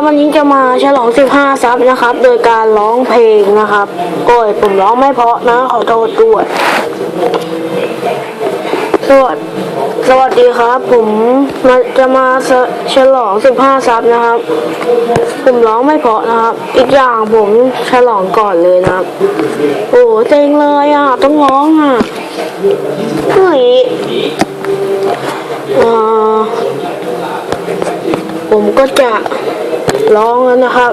ครับวันนี้จะมาฉลอง 15 ซับนะครับ โดยการร้องเพลงนะครับโอ้ยผมร้องไม่เพราะนะขอโทษด้วยสวัสดีสวัสดีครับ ผมมาจะมาฉลอง 15 ซับนะครับ ผมร้องไม่เพราะนะครับ อีกอย่างผมฉลองก่อนเลยนะครับ โอ้เซ็งเลยอะต้องร้องอะเฮ้ยอ่อผมก็จะ ร้องแล้วนะครับ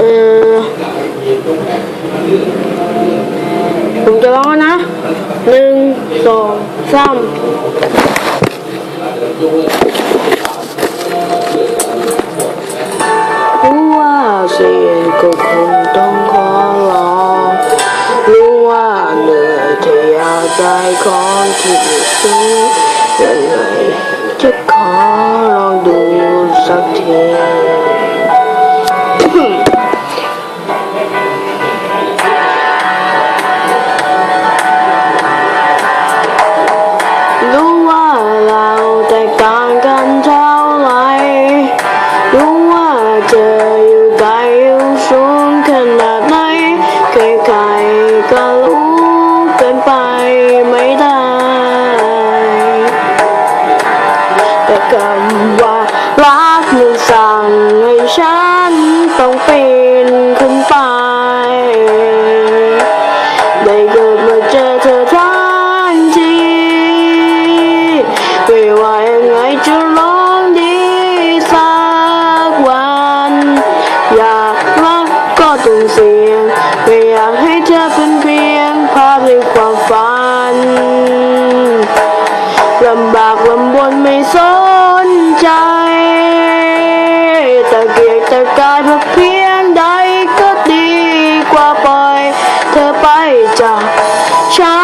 เออผมจะร้องนะหนึ่งสองสาม อยากได้ของที่สูงยังไงจะขอลองดูสักทีรู้ว่าเราแตกต่างกันเท่าไร รู้ว่าเธออยู่ไกลอยู่สูงขนาดไหนใครๆก็รู้ ไม่ได้ แต่คำว่ารักมันสั่งให้ฉันต้องปีนขึ้นไป ได้เกิดมาเจอเธอทันทีไม่ว่ายังไงจะร้ กายเพื่อเพียงใดก็ดีกว่าปล่อย เธอไปจากฉั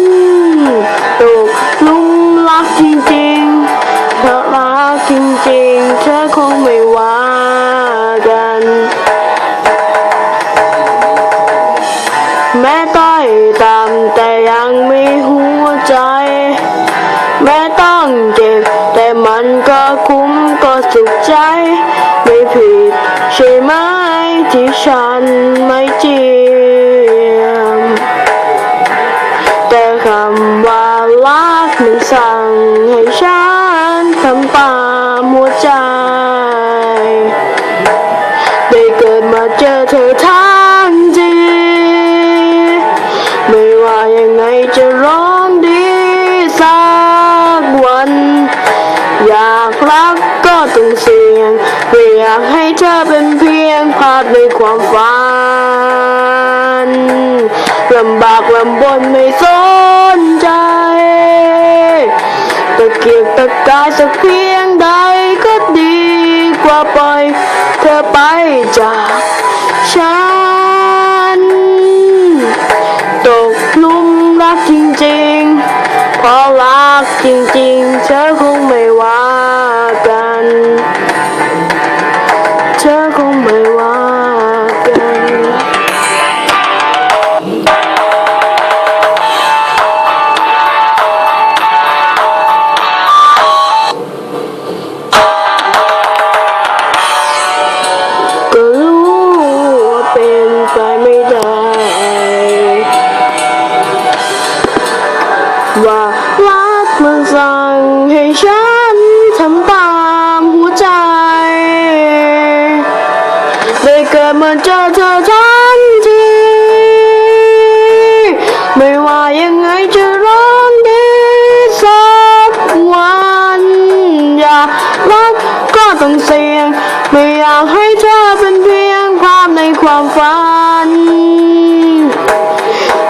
นตกหลุมรักจริงๆเธอรักจริงๆ เธอคงไม่ว่า ช่ไหมที่ฉันไม่เจียม แต่คำว่ารักมันสั่งให้ฉันทำตามหัวใจ ได้เกิดมาเจอเธอทั้งทีไม่ว่ายังไงจะ อยากให้เธอเป็นเพียงภาพในความฝันลำบากลำบนไม่สนใจตะเกียกตะกายสักเพียงใดก็ดีกว่าปล่อยเธอไปจากฉัน ตกหลุมรักจริงๆเพราะรักจริงๆ เธอคงไม่ว่า เกิดมาเจอเธอทันทีไม่ว่ายังไงจะร้องดีสักวันอยากรักก็ต้องเสี่ยง ไม่อยากให้เธอเป็นเพียงภาพในความฝัน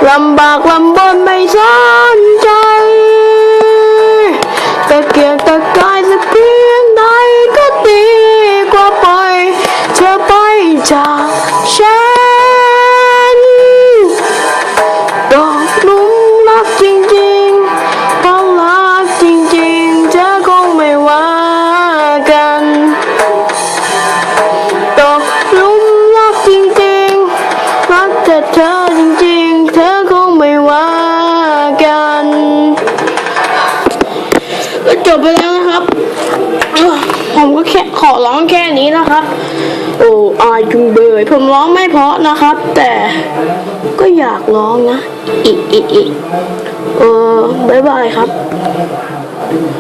ลำบากลำบนไม่สนใจ จากฉันตกลุมรักจริงๆต้องรักจริงๆจะคงไม่ว่ากันตกลุมรักจริงๆรักแต่เธอจริงๆ เธอคงไม่ว่ากันก็จบไปแล้วนะครับ ผมก็แค่ขอร้องแค่นี้นะครับ อายจุงเบย ผมร้องไม่เพราะนะครับ แต่ก็อยากร้องนะ อีกอีกอีกเออบายบายครับ